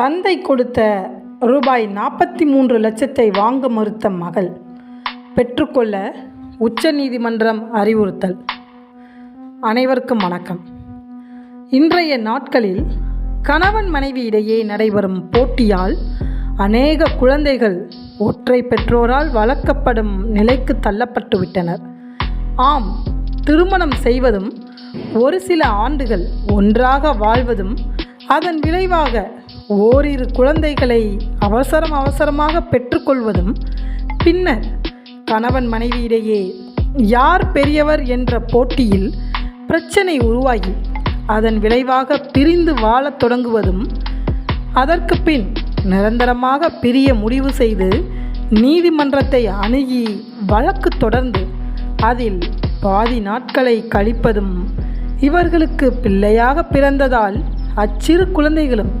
தந்தை கொடுத்த ரூபாய் நாற்பத்தி மூன்று லட்சத்தை வாங்க மறுத்த மகள். பெற்றுக்கொள்ள உச்சநீதிமன்றம் அறிவுறுத்தல். அனைவருக்கும் வணக்கம். இன்றைய நாட்களில் கணவன் மனைவி இடையே நடைபெறும் போட்டியால் அநேக குழந்தைகள் ஒற்றை பெற்றோரால் வளர்க்கப்படும் நிலைக்கு தள்ளப்பட்டு விட்டனர் ஆம் திருமணம் செய்வதும் ஒரு சில ஆண்டுகள் ஒன்றாக வாழ்வதும் அதன் விளைவாக ஓரிரு குழந்தைகளை அவசரம் அவசரமாக பெற்றுக்கொள்வதும் பின்னர் கணவன் மனைவியிடையே யார் பெரியவர் என்ற போட்டியில் பிரச்சனை உருவாகி அதன் விளைவாக பிரிந்து வாழத் தொடங்குவதும் அதற்கு பின் நிரந்தரமாக பிரிய முடிவு செய்து நீதிமன்றத்தை அணுகி வழக்கு தொடர்ந்து அதில் பாதி நாட்களை கழிப்பதும் இவர்களுக்கு பிள்ளையாக பிறந்ததால் அச்சிறு குழந்தைகளும்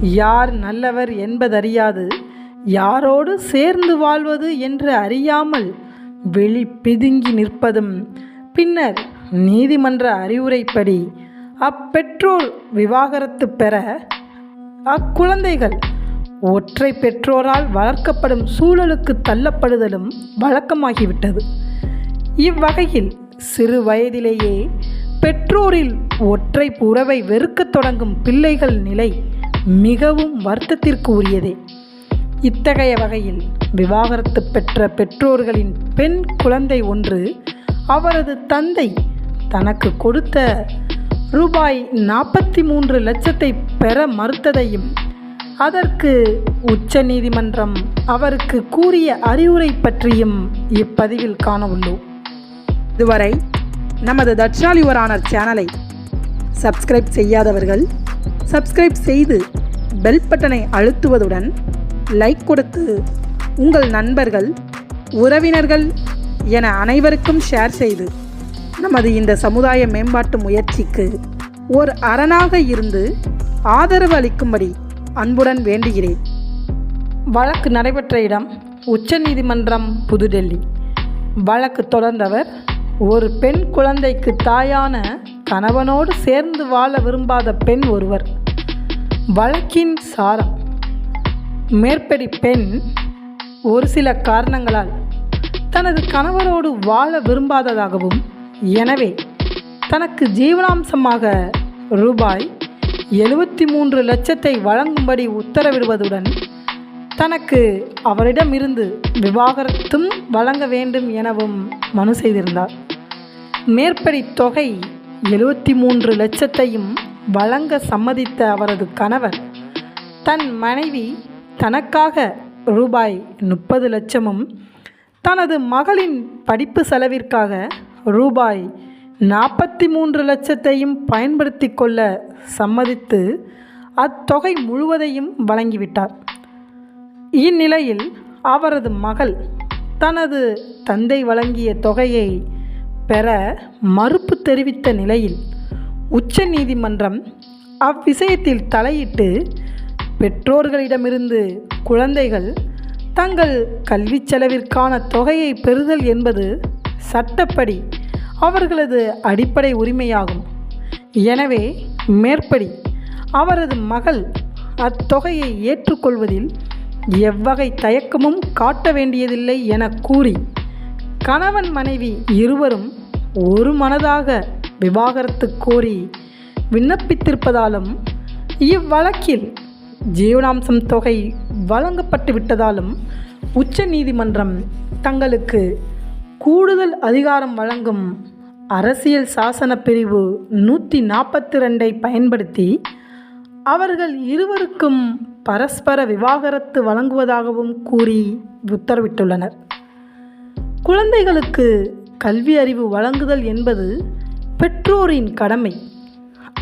யார் நல்லவர் என்பதறியாது. யாரோடு சேர்ந்து வாழ்வது என்று அறியாமல் வெளி பிதுங்கி நிற்பதும் பின்னர் நீதிமன்ற அறிவுரைப்படி அப்பெற்றோர் விவாகரத்து பெற அக்குழந்தைகள் ஒற்றை பெற்றோரால் வளர்க்கப்படும் சூழலுக்கு தள்ளப்படுதலும் வழக்கமாகிவிட்டது. இவ்வகையில் சிறு வயதிலேயே பெற்றோரில் ஒற்றை உறவை வெறுக்கத் தொடங்கும் பிள்ளைகள் நிலை மிகவும் வருத்தத்திற்கு உரியதே இத்தகைய வகையில் விவாகரத்து பெற்ற பெற்றோர்களின் பெண் குழந்தை ஒன்று அவரது தந்தை தனக்கு கொடுத்த ரூபாய் நாற்பத்தி மூன்று லட்சத்தை பெற மறுத்ததையும் அதற்கு உச்ச நீதிமன்றம் அவருக்கு கூறிய அறிவுரை பற்றியும் இப்பதிவில் காண உள்ளோம். இதுவரை நமது தட்சாலி சேனலை சப்ஸ்கிரைப் செய்யாதவர்கள் சப்ஸ்கிரைப் செய்து பெல் பட்டனை அழுத்துவதுடன் லைக் கொடுத்து உங்கள் நண்பர்கள் உறவினர்கள் என அனைவருக்கும் ஷேர் செய்து நமது இந்த சமுதாய மேம்பாட்டு முயற்சிக்கு ஓர் அரணாக இருந்து ஆதரவு அளிக்கும்படி அன்புடன் வேண்டுகிறேன். வழக்கு நடைபெற்ற இடம் உச்சநீதிமன்றம் புதுடெல்லி. வழக்கு தொடர்ந்தவர் ஒரு பெண் குழந்தைக்கு தாயான கணவனோடு சேர்ந்து வாழ விரும்பாத பெண் ஒருவர். வழக்கின் சாரம். மேற்படி பெண் ஒரு சில காரணங்களால் தனது கணவரோடு வாழ விரும்பாததாகவும் எனவே தனக்கு ஜீவனாம்சமாக ரூபாய் எழுபத்தி மூன்று லட்சத்தை வழங்கும்படி உத்தரவிடுவதுடன் தனக்கு அவரிடமிருந்து விவாகரத்தும் வழங்க வேண்டும் எனவும் மனு செய்திருந்தார். மேற்படி தொகை எழுபத்தி மூன்று லட்சத்தையும் வழங்க சம்மதித்த அவரது கணவர். தன் மனைவி தனக்காக ரூபாய் முப்பது லட்சமும் தனது மகளின் படிப்பு செலவிற்காக ரூபாய் நாற்பத்தி மூன்று லட்சத்தையும் பயன்படுத்தி கொள்ள சம்மதித்து அத்தொகை முழுவதையும் வழங்கிவிட்டார். இந்நிலையில் அவரது மகள் தனது தந்தை வழங்கிய தொகையை பெற மறுப்பு தெரிவித்த நிலையில் உச்ச நீதிமன்றம் அவ்விஷயத்தில் தலையிட்டு பெற்றோர்களிடமிருந்து குழந்தைகள் தங்கள் கல்வி செலவிற்கான தொகையை பெறுதல் என்பது சட்டப்படி அவர்களது அடிப்படை உரிமையாகும். எனவே மேற்படி அவரது மகள் அத்தொகையை ஏற்றுக்கொள்வதில் எவ்வகை தயக்கமும் காட்ட வேண்டியதில்லை என கூறி கணவன் மனைவி இருவரும் ஒரு மனதாக விவாகரத்து கோரி விண்ணப்பித்திருப்பதாலும் இவ்வழக்கில் ஜீவனாம்சம் தொகை வழங்கப்பட்டு விட்டதாலும் உச்ச நீதிமன்றம் தங்களுக்கு கூடுதல் அதிகாரம் வழங்கும் அரசியல் சாசன பிரிவு நூற்றி நாற்பத்தி ரெண்டை பயன்படுத்தி அவர்கள் இருவருக்கும் பரஸ்பர விவாகரத்து வழங்குவதாகவும் கூறி உத்தரவிட்டுள்ளனர். குழந்தைகளுக்கு கல்வி அறிவு வழங்குதல் என்பது பெற்றோரின் கடமை.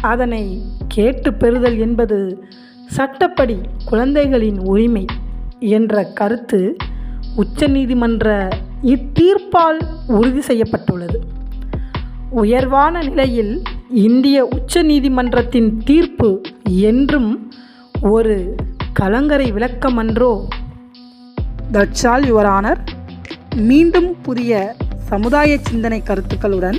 அதனை கேட்டு பெறுதல் என்பது சட்டப்படி குழந்தைகளின் உரிமை என்ற கருத்து உச்சநீதிமன்ற இத்தீர்ப்பால் உறுதி செய்யப்பட்டுள்ளது. உயர்வான நிலையில் இந்திய உச்ச நீதிமன்றத்தின் தீர்ப்பு என்றும் ஒரு கலங்கரை விளக்கமன்றோ. That's all all your honour மீண்டும் புதிய சமுதாய சிந்தனை கருத்துக்களுடன்